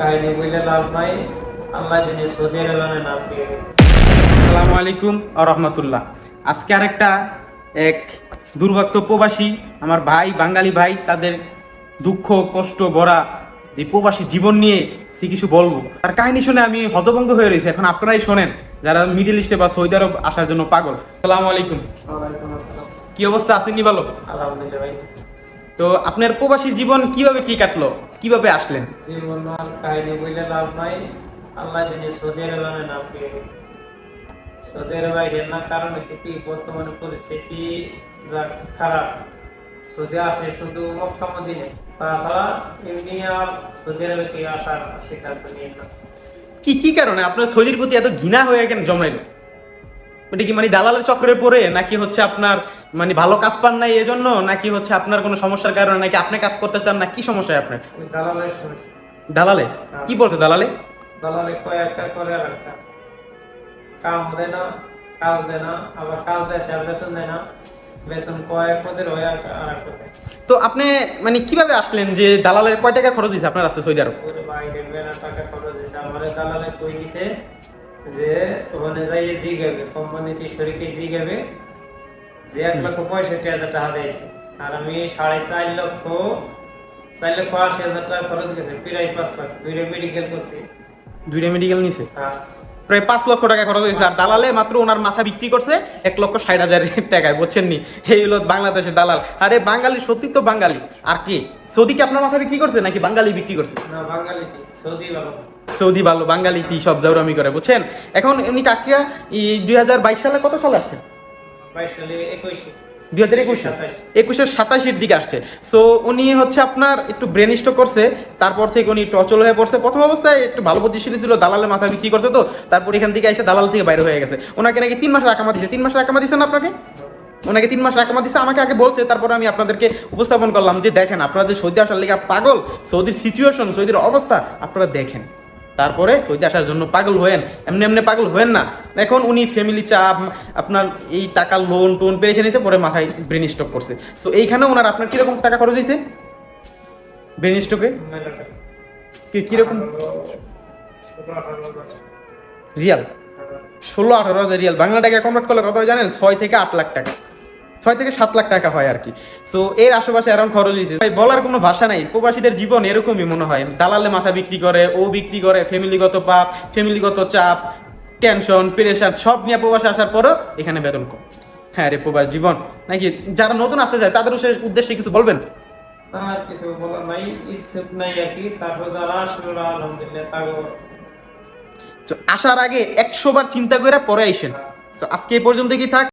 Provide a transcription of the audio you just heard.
কাহিনী বইলে লাভ নাই। আল্লাহ যিনি সৌদি আরবে নাম দিয়ে আসসালামু আলাইকুম আ রহমতুল্লাহ। আজকে আরেকটা এক দুর্ভক্ত প্রবাসী আমার ভাই বাঙালি ভাই তাদের দুঃখ কষ্ট ভরা যে প্রবাসী জীবন নিয়ে সে কিছু বলব। তার কাহিনী শুনে আমি হতভঙ্গ হয়ে রয়েছে। এখন আপনারাই শোনেন যারা মিডিল ইস্টে বা সৌদি আরব আসার জন্য পাগল। আসসালামু আলাইকুম। কি অবস্থা? আসেননি ভালো? আলহামদুলিল্লাহ ভাই। তো আপনার প্রবাসী জীবন কীভাবে কি কাটলো? কীভাবে আসলেন? জীবন আর কাহিনী বইলে লাভ নাই। আল্লাহ যিনি সৌদি আরবে নাম দিয়ে সৌদি আরবে আইসেন না কারণ হচ্ছে কি বর্তমানে পরিস্থিতি যা খারাপ। সৌদি আসে শুধু মক্কা মদিনে তাছাড়া এমনি সৌদি আরবে কেউ আসার সিদ্ধান্ত নিয়ে না। কি কি কারণে? আপনার সৌদির প্রতি এত ঘৃণা হয়ে কেন জমাইলো? এটা কি মানে দালালের চক্রে পড়ে? নাকি হচ্ছে আপনার মানে ভালো কাজ পান নাই এজন্য? নাকি হচ্ছে আপনার কোনো সমস্যার কারণে? নাকি আপনি কাজ করতে চান না? কি সমস্যা আপনার? দালালের সমস্যা। দালালে? কি বলছে দালালে? দালালে করে আর একটা। কাম দেয় না কাজ দেয় না আবার কাজ দেয় তার বেতন দেয় না। হয় তো আপনি মানে কীভাবে আসলেন যে দালালের কয় টাকা খরচ দিয়েছে আপনার আছে সৌদি আরব? যে ওখানে যাইয়ে জিগাবে কোম্পানিটি শরীরকে জিগাবে যে এক লক্ষ পঁয়ষট্টি হাজার টাকা দিয়েছে। আর আমি সাড়ে চার লক্ষ চার লক্ষ আশি হাজার টাকা খরচ গেছে প্রায় পাঁচ লাখ। দুইটা মেডিকেল করছি। দুইটা মেডিকেল নিছে? হ্যাঁ। প্রায় পাঁচ লক্ষ টাকা খরচ হয়েছে। আর দালালে মাত্র ওনার মাথা বিক্রি করছে এক লক্ষ ষাট হাজার টাকায় বুঝছেন নি? এই হলো বাংলাদেশের দালাল। আরে বাঙালি সত্যি তো বাঙালি। আর কি? সৌদি কি আপনার মাথা বিক্রি করছে নাকি বাঙালি বিক্রি করছে? না বাঙালিতে সৌদি ভালো। সৌদি ভালো বাঙালি তি সব জাউরামি করে বুঝছেন? এখন এমনি কাকিয়া দুই হাজার বাইশ সালে কত সালে আসছে? বাইশ সালে একুশে। দুই হাজার একুশে। একুশের সাতাশের দিকে আসছে। সো উনি হচ্ছে আপনার একটু ব্রেন স্ট্রোক করছে তারপর থেকে উনি একটু অচল হয়ে পড়ছে। প্রথম অবস্থায় একটু ভালো পজিশনে ছিল দালালে মাথা বিক্রি করছে তো তারপর এখান থেকে এসে দালাল থেকে বাইরে হয়ে গেছে। ওনাকে নাকি তিন মাসের রাকামা দিচ্ছে তিন মাসের রাকামা দিচ্ছেন আপনাকে? ওনাকে তিন মাস রাকামা দিচ্ছে আমাকে আগে বলছে তারপরে আমি আপনাদেরকে উপস্থাপন করলাম যে দেখেন আপনারা যে সৌদি আসার লেগে পাগল সৌদির সিচুয়েশন সৌদির অবস্থা আপনারা দেখেন। তারপরে সৌদি আসার জন্য পাগল হয়েন। এমনি এমনি পাগল হয়েন না। এখন উনি ফ্যামিলি চাপ, আপনার এই টাকা লোন টোন পেরেছে নিতে, পরে মাথায় ব্রেন স্টক করছে। সো এইখানে ওনার আপনার কীরকম টাকা খরচ হয়েছে? ব্রেন স্ট্রোকে মেলা টাকা কীরকম? রিয়াল? ষোলো আঠারো হাজার রিয়াল। বাংলা টাকা কনভার্ট করলে কত জানেন? ছয় থেকে আট লাখ টাকা। ছয় থেকে সাত লাখ টাকা হয় আর কি। সো এর আশেপাশে এরকম খরচ হয়েছে ভাই বলার কোনো ভাষা নাই। প্রবাসীদের জীবন এরকমই মনে হয়। দালালে মাথা বিক্রি করে ও বিক্রি করে ফ্যামিলিগত পাপ ফ্যামিলিগত চাপ টেনশন প্রেশার সব নিয়ে প্রবাসে আসার পরও এখানে বেতন কম। হ্যাঁ রে প্রবাস জীবন। নাকি যারা নতুন আসতে যায় তাদের উদ্দেশ্যে- উদ্দেশ্যে কিছু বলবেন? আর কিছু বলার নাই ইচ্ছুক নাই আর কি। তারপর যারা আসলো আলহামদুলিল্লাহ তাগো আসার আগে একশো বার চিন্তা করে পরে আইসেন। তো আজকে এই পর্যন্ত কি থাক?